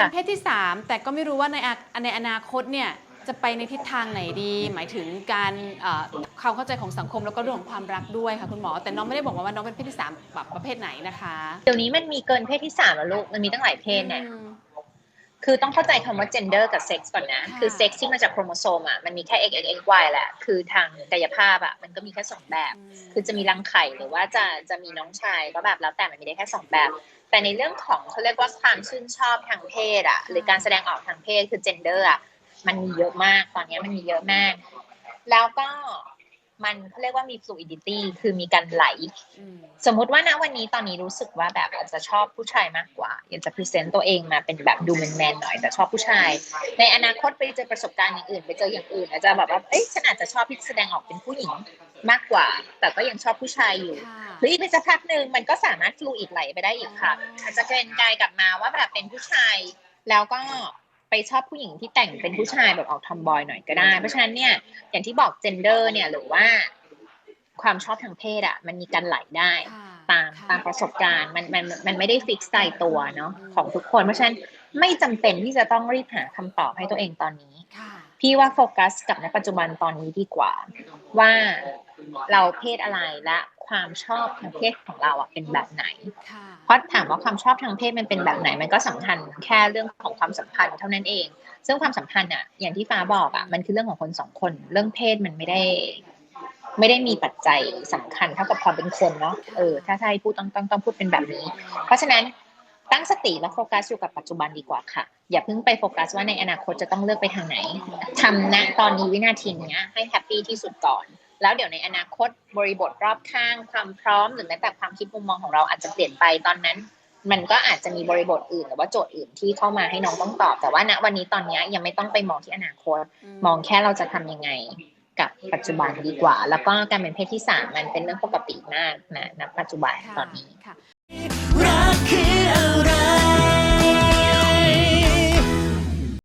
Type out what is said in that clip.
เป็นเพศที่ 3 แต่ก็ไม่รู้ว่าในอาในอนาคตเนี่ยจะไปในทิศทางไหนดี หมายถึงการเอ่อความเข้าใจของสังคมแล้วก็เรื่องของความรักด้วยค่ะคุณหมอ แต่น้องไม่ได้บอกว่าน้องเป็นเพศที่สามแบบประเภทไหนนะคะ เดี๋ยวนี้มันมีเกินเพศที่สามแล้วลูกมันมีตั้งหลายเพศเนี่ยอืม คือต้องเข้าใจคำว่า gender กับ sex ก่อนนะค่ะคือ sex ที่มาจากโครโมโซมอะ มันมีแค่ x x x y แหละ คือทางกายภาพอะ มันก็มีแค่สองแบบ คือจะมีรังไข่หรือว่าจะจะมีน้องชายก็แบบแล้วแต่มันมีได้แค่สองแบบ แต่ในเรื่องของเขาเรียกว่าความชื่นชอบทางเพศอะ หรือการแสดงออกทางเพศคือ gender อะ มันมีเยอะมาก ตอนนี้มันมีเยอะมาก แล้วก็ มันเขาเรียกว่ามี fluidity คือมีการไหลอืมสมมุติว่าณวันนี้ตอนนี้รู้สึกว่าแบบอาจจะชอบผู้ชายมากกว่า อยากจะพรีเซนต์ตัวเองมาเป็นแบบดูแมนๆหน่อยแต่ชอบผู้ชาย ในอนาคตไปเจอประสบการณ์อย่างอื่น ไปเจออย่างอื่น อาจจะแบบว่าเอ้ยฉันอาจจะชอบที่แสดงออกเป็นผู้หญิงมากกว่า แต่ก็ยังชอบผู้ชายอยู่ค่ะหรืออีกสักพักหนึ่งมันก็สามารถฟลูอิดไหลไปได้อีกค่ะอาจจะเป็นกายกลับมาว่าแบบเป็นผู้ชายแล้วก็ ไปชอบผู้หญิงที่แต่งเป็นผู้ชายแบบออกทอมบอยหน่อยก็ได้ เพราะฉะนั้นเนี่ยอย่างที่บอกเจนเดอร์เนี่ยหรือว่าความชอบทางเพศอะมันมีการไหลได้ค่ะตามค่ะตามประสบการณ์มันมันมันไม่ได้ฟิกซ์ตายตัวเนาะของทุกคน เพราะฉะนั้นไม่จำเป็นที่จะต้องรีบหาคำตอบให้ตัวเองตอนนี้ค่ะพี่ว่าโฟกัสกับในปัจจุบันตอนนี้ดีกว่า ว่าเราเพศอะไรและ ความชอบทางเพศของเราอะเป็นแบบไหนค่ะเพราะถามว่าความชอบทางเพศมันเป็นแบบไหน มันก็สำคัญแค่เรื่องของความสัมพันธ์เท่านั้นเอง ซึ่งความสัมพันธ์อะ อย่างที่ฟ้าบอกอะ มันคือเรื่องของคนสองคน เรื่องเพศมันไม่ได้ ไม่ได้มีปัจจัยสำคัญเท่ากับความเป็นคนเนาะ เออ ถ้าถ้าให้พูดต้องต้องต้องพูดเป็นแบบนี้ เพราะฉะนั้นตั้งสติและโฟกัสอยู่กับปัจจุบันดีกว่าค่ะ อย่าเพิ่งไปโฟกัสว่าในอนาคตจะต้องเลือกไปทางไหนทำณตอนนี้วินาทีเนี้ยให้แฮปปี้ที่สุดก่อน แล้วเดี๋ยวในอนาคตบริบทรอบข้างความพร้อมหรือแม้แต่ความคิดมุมมองของเราอาจจะเปลี่ยนไปตอนนั้น มันก็อาจจะมีบริบทอื่นหรือว่าโจทย์อื่นที่เข้ามาให้น้องต้องตอบ แต่ว่าณวันนี้ตอนนี้ยังไม่ต้องไปมองที่อนาคต มองแค่เราจะทำยังไงกับปัจจุบันดีกว่า แล้วก็การเป็นเพศที่สามมันเป็นเรื่องปกติมากนะณปัจจุบันตอนนี้